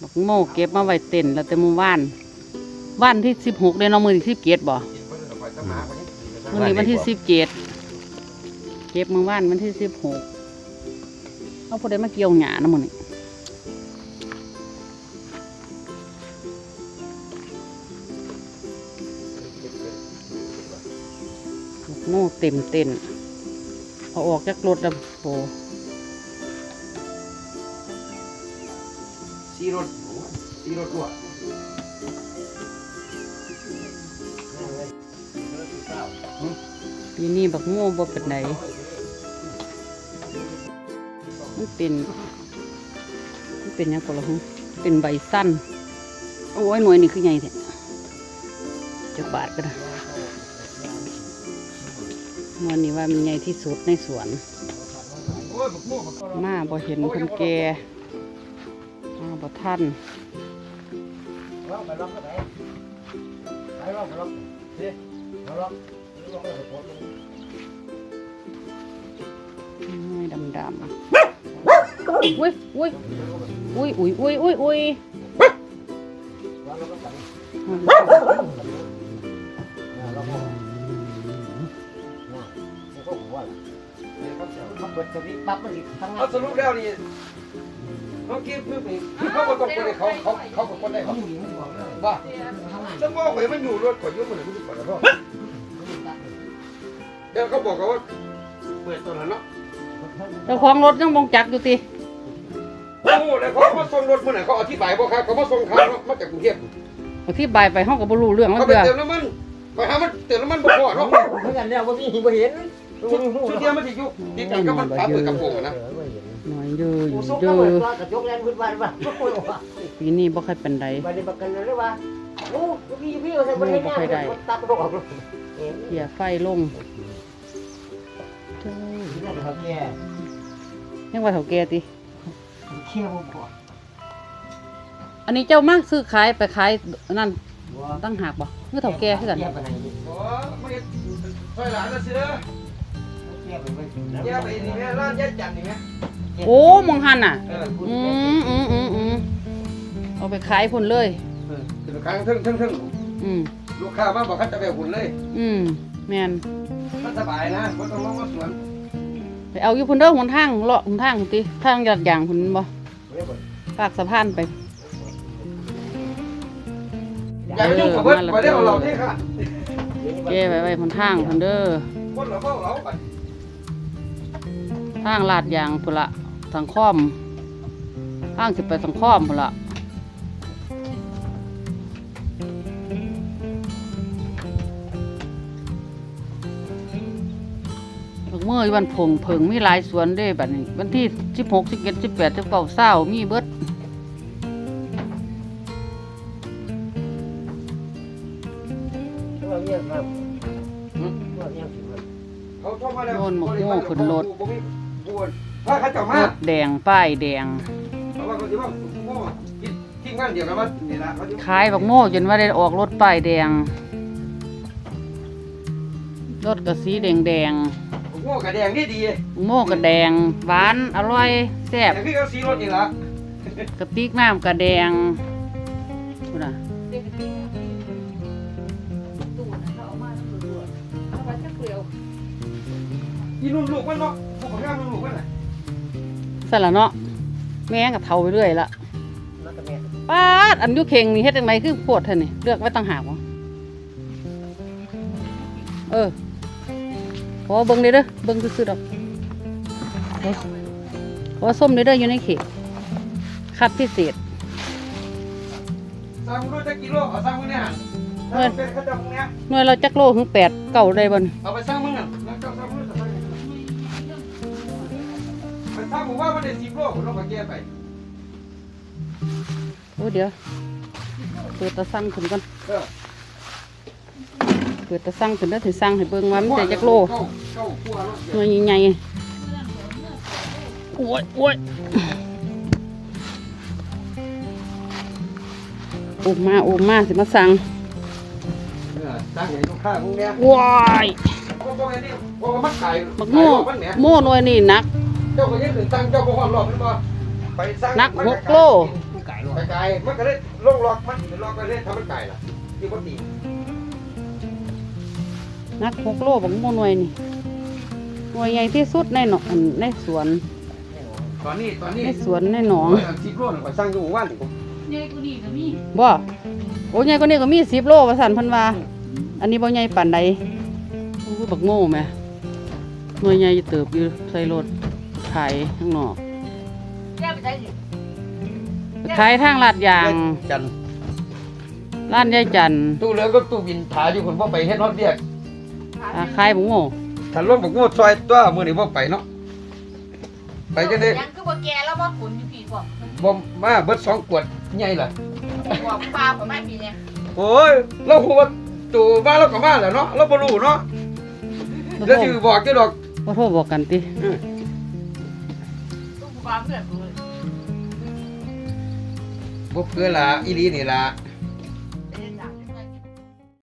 บักโม่เก็บมาไว้เต็นแล้วแต่มื้อวานวันที่สิบหกเดือนเอามือที่สิบเจ็ดบ่มื้อนี้วันที่สิบเจ็ดเก็บมื้อวานวันที่สิบหกเอาพอได้มาเกี่ยวหญ้านะมื้อนี้บักโม่เต็มเต็นเอาออกจากรถแล้วโอ้ รถซีรถด้วยปีนี้บักโม่บ่เป็นไหนมันเป็นมันเป็นหยังก็ละหึเป็นใบสั้น โอ้ยหน่วยนี่คือไงแท้จะบาทก็ได้วันนี้ว่ามันใหญ่ที่สุดในสวนโอ้ยบักโม่บักมาบ่เห็นคนแก่ บ่ทันล็อกไปล็อกก็ได้ไปล็อกไปล็อกเฮ้ยล็อกล็อกล็อกเลยปลดลงหน่วยดำอุ้ยอุ้ยอุ้ยอุ้ยอุ้ยอุ้ยอุ้ยเอาสรุปแล้วนี่ เขาคิดเพื่อเขาบอกคนเขาเขาเขาเป็นคนได้เขาว่าสมองข่อยมันอยู่รถข่อยยุ่งมันเลยมันจะปวดแล้วเดี๋ยวเขาบอกเขาว่าเปิดตัวนั้นเนาะเจ้าของรถยังบงจักอยู่ติโอ้แล้วเขามาส่งรถมื่อไหร่เขาอธิบายบ่ครับเขามาส่งเขามาจากกรุงเทพอธิบายไปเฮาก็บ่รู้เรื่องมันเขาไปเด้อเติมน้ำมันไปหามันเติมน้ำมันบ่พอเนาะเหมือนกันเนี่ยว่ามีบ่เห็นชุดชุดเดียวมันจะยุบติดกันก็มันปั๊บเปิดกระโปรงนะ หน่อยอยู่อกูยู่ซุกเด้ก็อเหมือนว่ากระจกแลนพื้นบ้านว่าโอ้ยว่าปีนี้บ่ค่อยเป็นไดบัดนี้บักกันเลยว่าโอ้พี่พี่ว่าใส่บ่ได้เนี่ยตับดอกเห็นเขี่ยไฟลงเจ้าที่นั่นเขาแก่ยังว่าเฒ่าแก่ติ เขี้ยวบ่พออันนี้เจ้ามาซื้อขายไปขายนั่นตั้งหากบ่คือเฒ่าแก่คือกันเขี้ยวไปไหนโอ้ไม่ช่วยหลานนะสิเด้อเขี้ยวไปไว้แย่ไปนี่แม่ร้านแย่จันนี่แม่ โอ้มองหันน่ะ เอออืมอืมอืมอืมเอาไปขายพุ่นเลยถึงครั้งทึ่งทึ่งทึ่งอืมลูกค้ามาบอกเขาจะไปหุ่นเลยอืมแม่นมันสบายนะไม่ต้องลงมาสวนไปเอาอยู่พุ่นเด้อหนทางเลาะหนทางพุ่นติทางยอดยางพุ่นบ่ปากสะพานไป อย่าไปยุ่งกับเพิ่นไปได้เอาเราที่ค่ะแก้ไว้ไว้หนทางพุ่นเด้อคนเราเฝ้าเราไปทางลาดยางพุ่นละ สังคอมทางสิไปสังคอมพุ่นละดอกเมื่อวันผงเพิงมีหลายสวนเด้บัดนี้ วันที่สิบหกสิบเจ็ดสิบแปดสิบเก้าเศร้ามีเบิดว่าเรียกครับว่าเรียกสิครับเขาชอบมาแล้วโน่นหมกโม่ขึ้นรถ ถ้าเขาจะรมาถแดงป้ายแดง เพราะว่าเขาจะว่าโม่ทิ้งบ้านเดียวกันว่านี่ละเขาจะขายบักโม่จนว่าได้ออกรถป้ายแดง รถกระสีแดงแดงโม่กับแดงนี่ดีๆโม่กระแดง หวาน อร่อยแซ่บแต่พี่เขาสีรถนี่ละกระติกน้ำกระแดงพูดน่ะยีนุ่นลูกมันเนาะพวกของงามนุ่นลูกมันน่ะ สละเนาะแม่งกับเทาไปเรื่อยละนักแม่ป้าดอันอยุเข่งนี่เฮ็ดจังไงคือโพดเท่านี่เลือกไว้ต่างหากวะเออขอเบิ่งเด้อเด้อเบิ่งซื่อๆดอกขอขอส้มเด้อเด้ออยู่ในเขตคัดพิเศษสร้างรู้จักกิโลเอาสร้างมึงเนี่ยถ้าเป็นเขาจะมึงเนี่ยหน่วยเราจักโลถึงแปดเก่าได้บ่นเอาไปสร้างมึงอะแล้วเจ้าสร้างมึง จะสร้างไปสร้างหมู่บ้านมันได้สิบโลผมต้องไปแก้ไปโอ้เดี๋ยวเปิดตะสั่งขึ้นก่อนเออเปิดตะสั่งขึ้นแล้วถึงสั่งให้เบิ่งว่ามันได้จักโลเก้าเก้าขั้วเนาะหน่วยใหญ่ๆโอ้ยโอ้ยโอ้มาโอ้มาสิมาสั่งเออสร้างให้ลูกค้าพวกเนี้ยว้ายเพราะว่าไอ้นี่เพราะว่ามันขายบักโม่ขายรอบมันแหมโม่หน่วยนี่หนัก เจ้าก็ยังถึงตั้งเจ้าก็ความรอบมันบ่ไปสร้างนักหกโล ไก่ลงไปไกลมันก็เลยลงล็อกมันล็อกก็เลยทำมันไกลล่ะที่บ่ตีนักหกโลบักโมหน่วยนี่หน่วยใหญ่ที่สุดในหนองในสวนตอนนี้ตอนนี้ในสวนในหนองสิบโลนึงก็สร้างอยู่หมู่บ้านนี่ผมใหญ่กว่านี้ก็มีบ่โอ้ใหญ่กว่านี้ก็มีสิบโลว่าสันเพันว่า อันนี้บ่ใหญ่ปานใดโอ้ยบักโม่แหม่หน่วยใหญ่เติบอยู่ใส่รถ ขายข้างนอกแย่ไปได้ดิขายทางลาดยาง จันร้านยายจันทร์ตู้เหลืองก็ตู้บินถาอยู่คนบ่ไปเฮ็ดฮอดเรียกอ่าขายบักโม่ถ้าลงบักโง่ซอยตัวมื้อนี้บ่ไปเนาะไปจังได๋ยังคือบ่แก่แล้วบ่ขุนอยู่พี่บ่บ่มาเบิดสองขวดใหญ่ล่ะบอกปลาผมไม่ปีเนี่ยโอ้ยเราฮู้ว่าตู่มาเราก็มาแล้วเนาะเราบ่รู้เนาะบ่แล้วโทสิรบอกจังดอกบ่โทรบอกกันติ ตู้ปลาเพื่อนกูบ่เพื่อละอีหลีนี่ละ